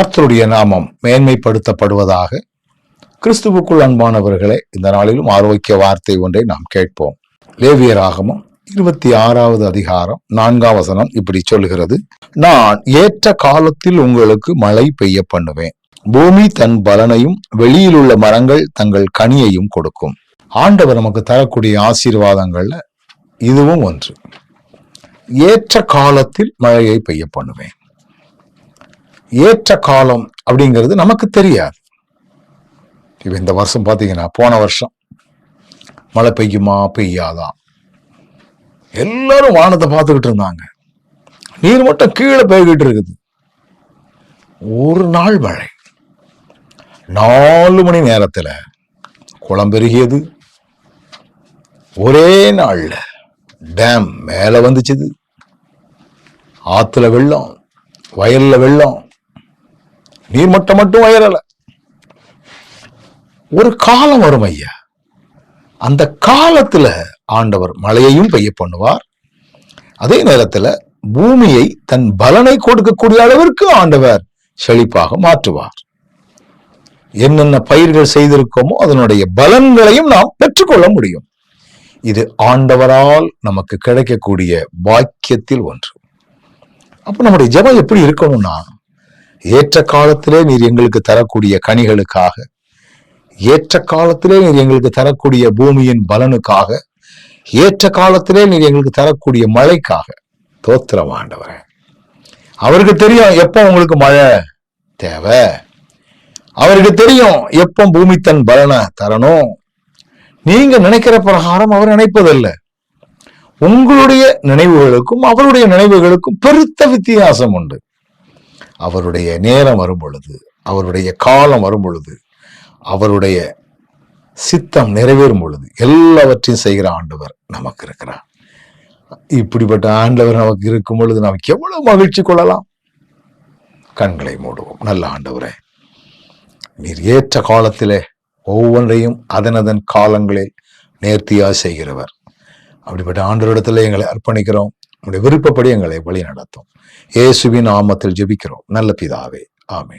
கர்த்தருடைய நாமம் மேன்மைப்படுத்தப்படுவதாக கிறிஸ்துவுக்குள் அன்பானவர்களே இந்த நாளிலும் ஆரோக்கிய வார்த்தை ஒன்றை நாம் கேட்போம். லேவியராகமும் இருபத்தி ஆறாவது அதிகாரம் நான்காம் வசனம் இப்படி சொல்லுகிறது. நான் ஏற்ற காலத்தில் உங்களுக்கு மழை பெய்ய பண்ணுவேன். பூமி தன் பலனையும் வெளியில் உள்ள மரங்கள் தங்கள் கனியையும் கொடுக்கும். ஆண்டவர் நமக்கு தரக்கூடிய ஆசீர்வாதங்கள்ல இதுவும் ஒன்று. ஏற்ற காலத்தில் மழையை பெய்ய பண்ணுவேன். ஏற்ற காலம் அப்படிங்கிறது நமக்கு தெரியாது. இப்போ இந்த வருஷம் பார்த்தீங்கன்னா போன வருஷம் மழை பெய்யுமா? பெய்யாதா? எல்லாரும் வானத்தை பார்த்துக்கிட்டு இருந்தாங்க. நீர் மட்டும் கீழே பெய்கிட்டு இருக்குது. ஒரு நாள் மழை. நாலு மணி நேரத்தில் குளம் பெருகியது. ஒரே நாளில் டேம் மேலே வந்துச்சுது. ஆற்றுல வெள்ளம் வயலில் வெள்ளம் நீர்மட்டம் மட்டும் உயரல. ஒரு காலம் வரும் ஐயா. அந்த காலத்துல ஆண்டவர் மழையையும் பெய்ய பண்ணுவார். அதே நேரத்துல பூமியை தன் பலனை கொடுக்கக்கூடிய அளவிற்கு ஆண்டவர் செழிப்பாக மாற்றுவார். என்னென்ன பயிர்கள் செய்திருக்கோமோ அதனுடைய பலன்களையும் நாம் பெற்றுக்கொள்ள முடியும். இது ஆண்டவரால் நமக்கு கிடைக்கக்கூடிய பாக்கியத்தில் ஒன்று. அப்ப நம்முடைய ஜெபம் எப்படி இருக்கணும்னா ஏற்ற காலத்திலே நீர் எங்களுக்கு தரக்கூடிய கனிகளுக்காக ஏற்ற காலத்திலே நீர் எங்களுக்கு தரக்கூடிய பூமியின் பலனுக்காக ஏற்ற காலத்திலே நீர் எங்களுக்கு தரக்கூடிய மழைக்காக தோத்திரம் ஆண்டவரே. அவருக்கு தெரியும் எப்போ உங்களுக்கு மழை தேவை. அவருக்கு தெரியும் எப்போ பூமி தன் பலனை தரணும். நீங்க நினைக்கிற பிரகாரம் அவர் நினைப்பதில்லை. உங்களுடைய நினைவுகளுக்கும் அவருடைய நினைவுகளுக்கும் பெருத்த வித்தியாசம் உண்டு. அவருடைய நேரம் வரும் பொழுது அவருடைய காலம் வரும் பொழுது அவருடைய சித்தம் நிறைவேறும் பொழுது எல்லாவற்றையும் செய்கிற ஆண்டவர் நமக்கு இருக்கிறார். இப்படிப்பட்ட ஆண்டவர் நமக்கு இருக்கும் பொழுது நமக்கு எவ்வளவு மகிழ்ச்சி கொள்ளலாம்? கண்களை மூடுவோம். நல்ல ஆண்டவரே நீர் ஏற்ற காலத்திலே ஒவ்வொன்றையும் அதனதன் காலங்களில் நேர்த்தியாக செய்கிறவர். அப்படிப்பட்ட ஆண்டவரிடத்துல எங்களை அர்ப்பணிக்கிறோம். நம்முடைய விருப்பப்படி எங்களை வழி நடத்தும் இயேசுவின் ஆமத்தில் ஜெபிக்கிறோம். நல்ல பிதாவே. ஆமே